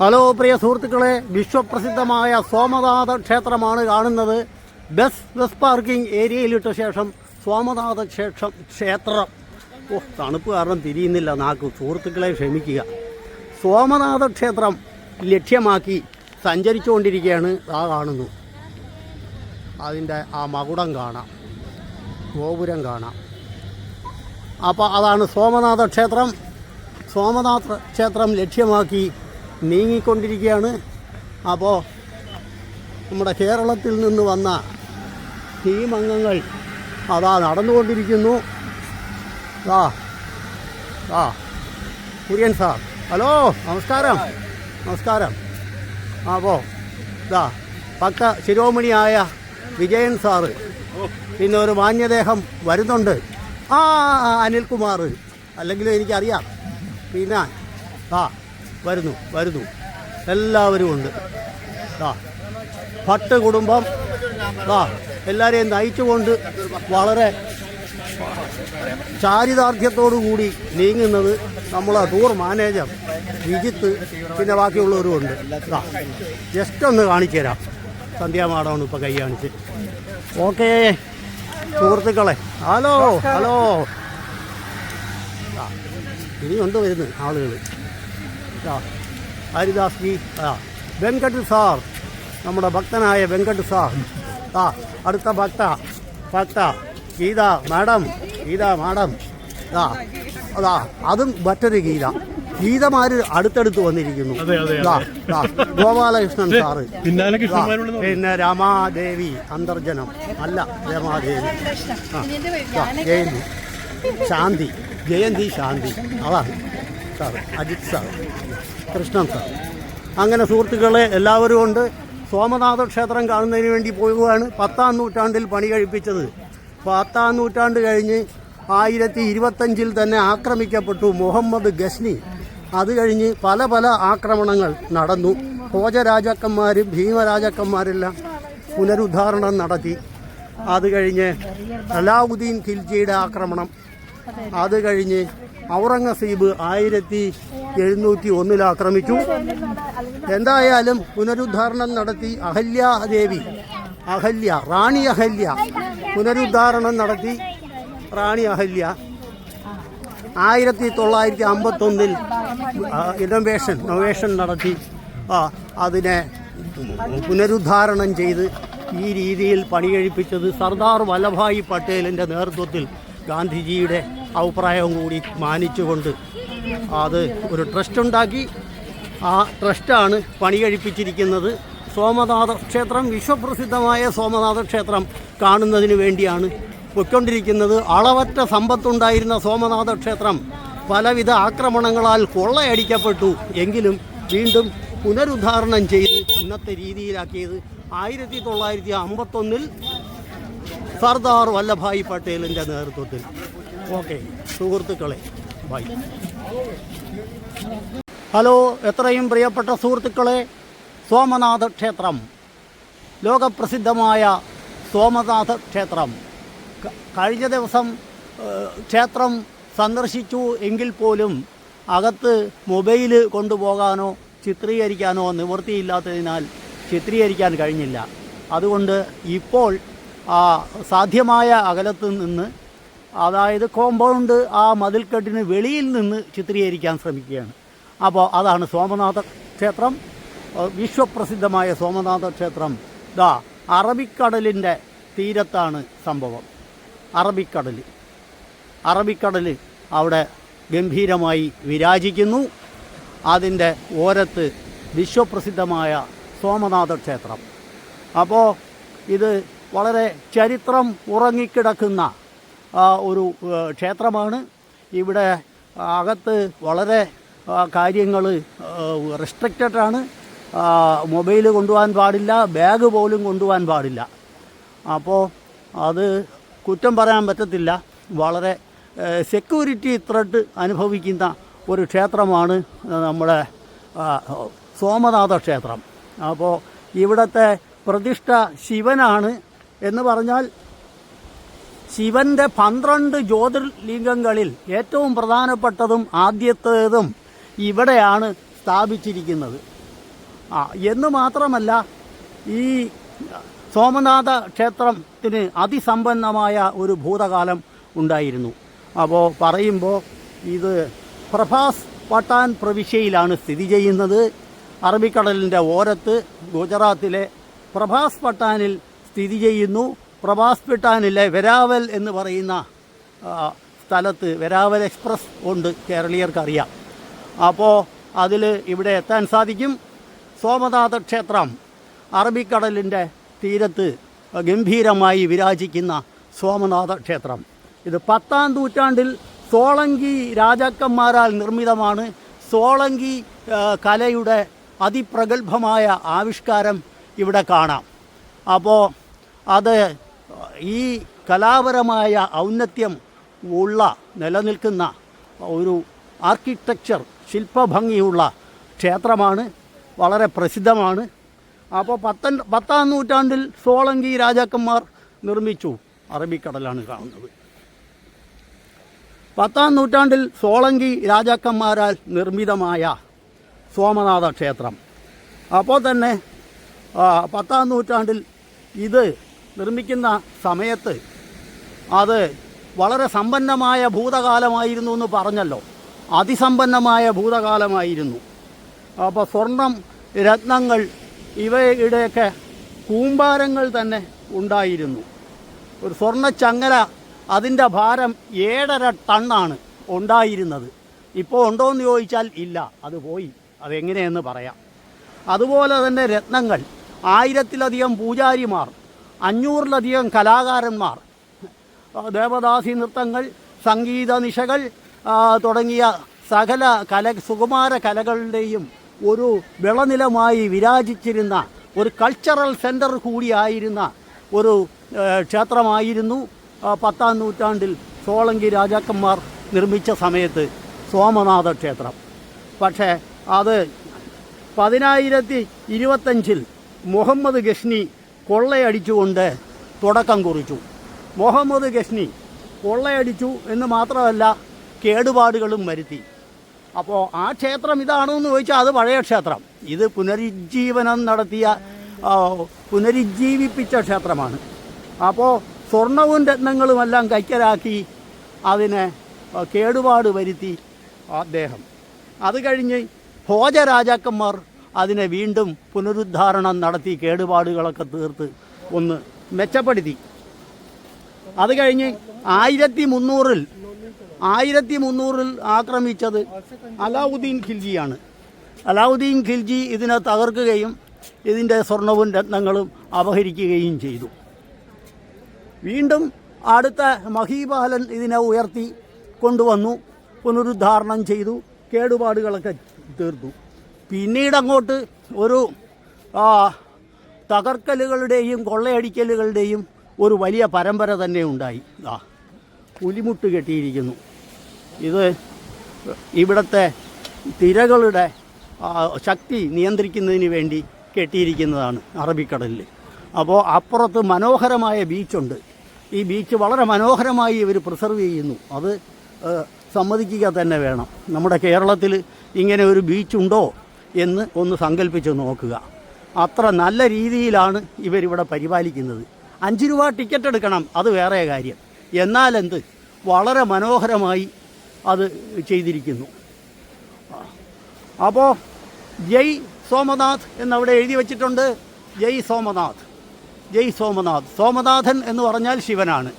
Hello പ്രിയ സുഹൃത്തുക്കളെ. വിശ്വപ്രസിദ്ധമായ സോമനാഥ ക്ഷേത്രമാണ് കാണുന്നത്. ബസ് ബസ് പാർക്കിംഗ് ഏരിയയിലിട്ട ശേഷം സോമനാഥ ക്ഷേത്രം ക്ഷേത്രം. ഓ തണുപ്പ് കാരണം തിരിയുന്നില്ല. നാക്ക് സുഹൃത്തുക്കളെ ക്ഷമിക്കുക. സോമനാഥ ക്ഷേത്രം ലക്ഷ്യമാക്കി സഞ്ചരിച്ചുകൊണ്ടിരിക്കുകയാണ്. ആ കാണുന്നു. അതിന്റെ ആ മകുടം കാണാം. ഗോപുരം കാണാം. അപ്പോൾ അതാണ് സോമനാഥ ക്ഷേത്രം. സോമനാഥ ക്ഷേത്രം ലക്ഷ്യമാക്കി നീങ്ങിക്കൊണ്ടിരിക്കുകയാണ്. അപ്പോൾ നമ്മുടെ കേരളത്തിൽ നിന്ന് വന്ന ടീം അംഗങ്ങൾ അതാ നടന്നുകൊണ്ടിരിക്കുന്നു. ആ ആ കുര്യൻ സാർ. ഹലോ നമസ്കാരം. നമസ്കാരം. അപ്പോൾ ഇതാ പക്ക ശിരോമണിയായ വിജയൻ സാറ് പിന്നെ ഒരു മാന്യദേഹം വരുന്നുണ്ട്. ആ അനിൽകുമാർ. അല്ലെങ്കിലും എനിക്കറിയാം. പിന്നെ ആ വരുന്നു വരുന്നു. എല്ലാവരും ഉണ്ട്. ആ ഭട്ട് കുടുംബം ആ എല്ലാവരെയും നയിച്ചുകൊണ്ട് വളരെ ചാരിതാർത്ഥ്യത്തോടു കൂടി നീങ്ങുന്നത് നമ്മളെ ടൂർ മാനേജർ വിജിത്ത് പിന്നെ ബാക്കിയുള്ളവരും ഉണ്ട്. ആ ജസ്റ്റ് ഒന്ന് കാണിച്ചു തരാം. സന്ധ്യാമാടമാണ് ഇപ്പോൾ കൈ കാണിച്ച്. ഓക്കേ സുഹൃത്തുക്കളെ ഹലോ ഹലോ. ആ ഇനിയുണ്ട് വരുന്നത് ആളുകൾ ആ ഹരിദാസ് ജി ആ. വെങ്കട്ട് സാർ നമ്മുടെ ഭക്തനായ വെങ്കട്ട് സാർ. ആ അടുത്ത ഭക്ത ഭക്ത ഗീത മാഡം ഗീത മാഡം. ആ അതാ അതും മറ്റൊരു ഗീത. ഗീതമാര് അടുത്തടുത്ത് വന്നിരിക്കുന്നു. അതെ, അതെ, ദാ, ദാ, ഗോപാലകൃഷ്ണൻ സാറ്. പിന്നെ രമാദേവി അന്തർജനം. അല്ല രമാദേവി. ആ ജയന്തി. ശാന്തി. ജയന്തി ശാന്തി. അതാണ്. Sir Ajith sir Krishnan sir. അങ്ങനെ സുഹൃത്തുക്കളെ എല്ലാവരും ഉണ്ട്. സോമനാഥ ക്ഷേത്രം കാണുന്നതിന് വേണ്ടി പോവുകയാണ്. പത്താം നൂറ്റാണ്ടിൽ പണി കഴിപ്പിച്ചത്. പത്താം നൂറ്റാണ്ട് കഴിഞ്ഞ് ആയിരത്തി ഇരുപത്തഞ്ചിൽ തന്നെ ആക്രമിക്കപ്പെട്ടു മുഹമ്മദ് ഗസ്നി. അത് കഴിഞ്ഞ് പല പല ആക്രമണങ്ങൾ നടന്നു. ഭോജരാജാക്കന്മാരും ഭീമരാജാക്കന്മാരെല്ലാം പുനരുദ്ധാരണം നടത്തി. അത് കഴിഞ്ഞ് അലാവുദ്ദീൻ ഖിൽജിയുടെ ആക്രമണം. അത് കഴിഞ്ഞ് ഔറംഗസീബ് ആയിരത്തി എഴുന്നൂറ്റി ഒന്നിൽ ആക്രമിച്ചു. എന്തായാലും പുനരുദ്ധാരണം നടത്തി അഹല്യ ദേവി അഹല്യ റാണി അഹല്യ പുനരുദ്ധാരണം നടത്തി. റാണി അഹല്യ ആയിരത്തി തൊള്ളായിരത്തി അമ്പത്തൊന്നിൽ ഇന്നോവേഷൻ നൊവേഷൻ നടത്തി. അതിനെ പുനരുദ്ധാരണം ചെയ്ത് ഈ രീതിയിൽ പണി കഴിപ്പിച്ചത് സർദാർ വല്ലഭായി പട്ടേലിന്റെ നേതൃത്വത്തിൽ ഗാന്ധിജിയുടെ അഭിപ്രായവും കൂടി മാനിച്ചുകൊണ്ട് അത് ഒരു ട്രസ്റ്റ് ഉണ്ടാക്കി ആ ട്രസ്റ്റാണ് പണി കഴിപ്പിച്ചിരിക്കുന്നത് സോമനാഥ ക്ഷേത്രം വിശ്വപ്രസിദ്ധമായ സോമനാഥ ക്ഷേത്രം കാണുന്നതിന് വേണ്ടിയാണ് പൊയ്ക്കൊണ്ടിരിക്കുന്നത്. അളവറ്റ സമ്പത്തുണ്ടായിരുന്ന സോമനാഥ ക്ഷേത്രം പലവിധ ആക്രമണങ്ങളാൽ കൊള്ളയടിക്കപ്പെട്ടു. എങ്കിലും വീണ്ടും പുനരുദ്ധാരണം ചെയ്ത് ഇന്നത്തെ രീതിയിലാക്കിയത് ആയിരത്തി തൊള്ളായിരത്തി അമ്പത്തൊന്നിൽ സർദാർ വല്ലഭായ് പട്ടേലിന്റെ നേതൃത്വത്തിൽ. ഓക്കെ സുഹൃത്തുക്കളെ ബൈ. ഹലോ എത്രയും പ്രിയപ്പെട്ട സുഹൃത്തുക്കളെ സോമനാഥ ക്ഷേത്രം. ലോകപ്രസിദ്ധമായ സോമനാഥ ക്ഷേത്രം. കഴിഞ്ഞ ദിവസം ക്ഷേത്രം സന്ദർശിച്ചു എങ്കിൽ പോലും അകത്ത് മൊബൈൽ കൊണ്ടുപോകാനോ ചിത്രീകരിക്കാനോ നിവൃത്തിയില്ലാത്തതിനാൽ ചിത്രീകരിക്കാൻ കഴിഞ്ഞില്ല. അതുകൊണ്ട് ഇപ്പോൾ ആ സാധ്യമായ അകലത്ത് നിന്ന് അതായത് കോമ്പൗണ്ട് ആ മതിൽക്കെട്ടിന് വെളിയിൽ നിന്ന് ചിത്രീകരിക്കാൻ ശ്രമിക്കുകയാണ്. അപ്പോൾ അതാണ് സോമനാഥ ക്ഷേത്രം. വിശ്വപ്രസിദ്ധമായ സോമനാഥ ക്ഷേത്രം. ദാ അറബിക്കടലിന്റെ തീരത്താണ് സംഭവം. അറബിക്കടൽ അറബിക്കടൽ അവിടെ ഗംഭീരമായി വിരാജിക്കുന്നു. അതിന്റെ ഓരത്ത് വിശ്വപ്രസിദ്ധമായ സോമനാഥ ക്ഷേത്രം. അപ്പോൾ ഇത് വളരെ ചരിത്രം ഉറങ്ങിക്കിടക്കുന്ന ഒരു ക്ഷേത്രമാണ്. ഇവിടെ അകത്ത് വളരെ കാര്യങ്ങൾ റെസ്ട്രിക്റ്റഡാണ് മൊബൈൽ കൊണ്ടുപോകാൻ പാടില്ല ബാഗ് പോലും കൊണ്ടുപോകാൻ പാടില്ല. അപ്പോൾ അത് കുറ്റം പറയാൻ പറ്റത്തില്ല. വളരെ സെക്യൂരിറ്റി ത്രെഡ് അനുഭവിക്കുന്ന ഒരു ക്ഷേത്രമാണ് നമ്മുടെ സോമനാഥ ക്ഷേത്രം. അപ്പോൾ ഇവിടുത്തെ പ്രതിഷ്ഠ ശിവനാണ്. എന്ന് പറഞ്ഞാൽ ശിവന്റെ പന്ത്രണ്ട് ജ്യോതിർലിംഗങ്ങളിൽ ഏറ്റവും പ്രധാനപ്പെട്ടതും ആദ്യത്തേതും ഇവിടെയാണ് സ്ഥാപിച്ചിരിക്കുന്നത്. ആ എന്ന് മാത്രമല്ല ഈ സോമനാഥ ക്ഷേത്രത്തിന് അതിസമ്പന്നമായ ഒരു ഭൂതകാലം ഉണ്ടായിരുന്നു. അപ്പോൾ പറയുമ്പോൾ ഇത് പ്രഭാസ് പട്ടാൻ പ്രവിശ്യയിലാണ് സ്ഥിതി ചെയ്യുന്നത്. അറബിക്കടലിന്റെ ഓരത്ത് ഗുജറാത്തിലെ പ്രഭാസ് പട്ടാനിൽ സ്ഥിതി ചെയ്യുന്നു. പ്രഭാസ് പട്ടാനിലെ വെരാവൽ എന്ന് പറയുന്ന സ്ഥലത്ത് വെരാവൽ എക്സ്പ്രസ് ഉണ്ട് കേരളീയർക്കറിയാം. അപ്പോൾ അതിൽ ഇവിടെ എത്താൻ സാധിക്കും. സോമനാഥ ക്ഷേത്രം അറബിക്കടലിന്റെ തീരത്ത് ഗംഭീരമായി വിരാജിക്കുന്ന സോമനാഥ ക്ഷേത്രം. ഇത് പത്താം നൂറ്റാണ്ടിൽ സോളങ്കി രാജാക്കന്മാരാൽ നിർമ്മിതമാണ്. സോളങ്കി കലയുടെ അതിപ്രഗത്ഭമായ ആവിഷ്കാരം ഇവിടെ കാണാം. അപ്പോൾ അത് ഈ കലാപരമായ ഔന്നത്യം ഉള്ള നിലനിൽക്കുന്ന ഒരു ആർക്കിടെക്ചർ ശില്പഭംഗിയുള്ള ക്ഷേത്രമാണ്. വളരെ പ്രസിദ്ധമാണ്. അപ്പോൾ പത്തൻ പത്താം നൂറ്റാണ്ടിൽ സോളങ്കി രാജാക്കന്മാർ നിർമ്മിച്ചു. അറബിക്കടലാണ് കാണുന്നത്. പത്താം നൂറ്റാണ്ടിൽ സോളങ്കി രാജാക്കന്മാരാൽ നിർമ്മിതമായ സോമനാഥ ക്ഷേത്രം. അപ്പോൾ തന്നെ പത്താം നൂറ്റാണ്ടിൽ ഇത് നിർമ്മിക്കുന്ന സമയത്ത് അത് വളരെ സമ്പന്നമായ ഭൂതകാലമായിരുന്നു എന്ന് പറഞ്ഞല്ലോ. അതിസമ്പന്നമായ ഭൂതകാലമായിരുന്നു. അപ്പോൾ സ്വർണം രത്നങ്ങൾ ഇവയുടെയൊക്കെ കൂമ്പാരങ്ങൾ തന്നെ ഉണ്ടായിരുന്നു. ഒരു സ്വർണച്ചങ്ങല അതിന്റെ ഭാരം ഏഴര ടണ്ണാണ് ഉണ്ടായിരുന്നത്. ഇപ്പോൾ ഉണ്ടോ എന്ന് ചോദിച്ചാൽ ഇല്ല അത് പോയി. അതെങ്ങനെയെന്ന് പറയാം. അതുപോലെ തന്നെ രത്നങ്ങൾ. ആയിരത്തിലധികം പൂജാരിമാർ അഞ്ഞൂറിലധികം കലാകാരന്മാർ. ദേവദാസി നൃത്തങ്ങൾ സംഗീത നിശകൾ തുടങ്ങിയ സകല കല സുകുമാര കലകളുടെയും ഒരു വിളനിലമായി വിരാജിച്ചിരുന്ന ഒരു കൾച്ചറൽ സെന്റർ കൂടിയായിരുന്ന ഒരു ക്ഷേത്രമായിരുന്നു. പത്താം നൂറ്റാണ്ടിൽ സോളങ്കി രാജാക്കന്മാർ നിർമ്മിച്ച സമയത്ത് സോമനാഥ ക്ഷേത്രം. പക്ഷേ അത് പതിനായിരത്തി ഇരുപത്തഞ്ചിൽ മുഹമ്മദ് ഗസ്നി കൊള്ളയടിച്ചുകൊണ്ട് തുടക്കം കുറിച്ചു. മുഹമ്മദ് ഗസ്നി കൊള്ളയടിച്ചു എന്ന് മാത്രമല്ല കേടുപാടുകളും വരുത്തി. അപ്പോൾ ആ ക്ഷേത്രം ഇതാണോ എന്ന് ചോദിച്ചാൽ അത് പഴയ ക്ഷേത്രം. ഇത് പുനരുജ്ജീവനം നടത്തിയ പുനരുജ്ജീവിപ്പിച്ച ക്ഷേത്രമാണ്. അപ്പോൾ സ്വർണവും രത്നങ്ങളുമെല്ലാം കൈക്കലാക്കി അതിനെ കേടുപാട് വരുത്തി അദ്ദേഹം. അത് കഴിഞ്ഞ് ഭോജ രാജാക്കന്മാർ അതിനെ വീണ്ടും പുനരുദ്ധാരണം നടത്തി കേടുപാടുകളൊക്കെ തീർത്ത് ഒന്ന് മെച്ചപ്പെടുത്തി. അത് കഴിഞ്ഞ് ആയിരത്തി മുന്നൂറിൽ ആയിരത്തി മുന്നൂറിൽ ആക്രമിച്ചത് അലാവുദ്ദീൻ ഖിൽജിയാണ്. അലാവുദ്ദീൻ ഖിൽജി ഇതിനെ തകർക്കുകയും ഇതിന്റെ സ്വർണവും രത്നങ്ങളും അപഹരിക്കുകയും ചെയ്തു. വീണ്ടും അടുത്ത മഹീബാലൻ ഇതിനെ ഉയർത്തി കൊണ്ടുവന്നു പുനരുദ്ധാരണം ചെയ്തു കേടുപാടുകളൊക്കെ തീർത്തു. പിന്നീട് അങ്ങോട്ട് ഒരു തകർക്കലുകളുടെയും കൊള്ളയടിക്കലുകളുടെയും ഒരു വലിയ പരമ്പര തന്നെ ഉണ്ടായി. ആ പുലിമുട്ട് കെട്ടിയിരിക്കുന്നു. ഇത് ഇവിടുത്തെ തിരകളുടെ ശക്തി നിയന്ത്രിക്കുന്നതിന് വേണ്ടി കെട്ടിയിരിക്കുന്നതാണ് അറബിക്കടലിൽ അപ്പോൾ അപ്പുറത്ത് മനോഹരമായ ബീച്ചുണ്ട്. ഈ ബീച്ച് വളരെ മനോഹരമായി ഇവർ പ്രിസർവ് ചെയ്യുന്നു. അത് സമ്മതിക്കുക തന്നെ വേണം. നമ്മുടെ കേരളത്തിൽ ഇങ്ങനെ ഒരു ബീച്ചുണ്ടോ? എന്ന് ഒന്ന് സങ്കല്പിച്ച് നോക്കുക. അത്ര നല്ല രീതിയിലാണ് ഇവരിവിടെ പരിപാലിക്കുന്നത്. അഞ്ച് രൂപ ടിക്കറ്റ് എടുക്കണം അത് വേറെ കാര്യം. എന്നാലെന്ത്? വളരെ മനോഹരമായി അത് ചെയ്തിരിക്കുന്നു. അപ്പോൾ ജയ് സോമനാഥ് എന്നവിടെ എഴുതി വച്ചിട്ടുണ്ട്. ജയ് സോമനാഥ്. ജയ് സോമനാഥ്. സോമനാഥൻ എന്ന് പറഞ്ഞാൽ ശിവനാണ്.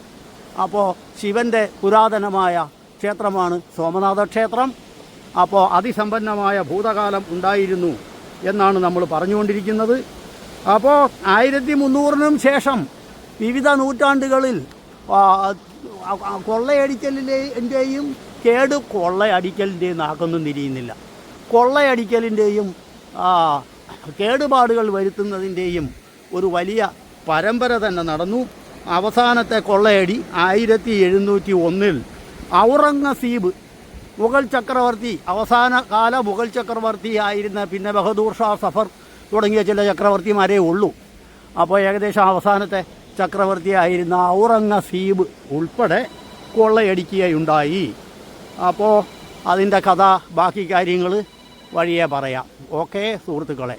അപ്പോൾ ശിവന്റെ പുരാതനമായ ക്ഷേത്രമാണ് സോമനാഥ ക്ഷേത്രം. അപ്പോൾ അതിസമ്പന്നമായ ഭൂതകാലം ഉണ്ടായിരുന്നു എന്നാണ് നമ്മൾ പറഞ്ഞുകൊണ്ടിരിക്കുന്നത്. അപ്പോൾ ആയിരത്തി മുന്നൂറിനും ശേഷം വിവിധ നൂറ്റാണ്ടുകളിൽ കൊള്ളയടിക്കലിന്റെയും കേട് കൊള്ളയടിക്കലിന്റെയും നാക്കൊന്നും തിരിയുന്നില്ല. കൊള്ളയടിക്കലിന്റെയും കേടുപാടുകൾ വരുത്തുന്നതിന്റെയും ഒരു വലിയ പരമ്പര തന്നെ നടന്നു. അവസാനത്തെ കൊള്ളയടി ആയിരത്തി എഴുന്നൂറ്റി ഒന്നിൽ ഔറംഗസീബ് മുഗൾ ചക്രവർത്തി അവസാന കാല മുഗൾ ചക്രവർത്തി ആയിരുന്ന പിന്നെ ബഹദൂർ ഷാ സഫർ തുടങ്ങിയ ചില ചക്രവർത്തിമാരേ ഉള്ളൂ. അപ്പോൾ ഏകദേശം അവസാനത്തെ ചക്രവർത്തി ആയിരുന്ന ഔറംഗസീബ് ഉൾപ്പെടെ കൊള്ളയടിക്കുകയുണ്ടായി. അപ്പോൾ അതിന്റെ കഥ ബാക്കി കാര്യങ്ങൾ വഴിയേ പറയാം. ഓക്കെ സുഹൃത്തുക്കളെ.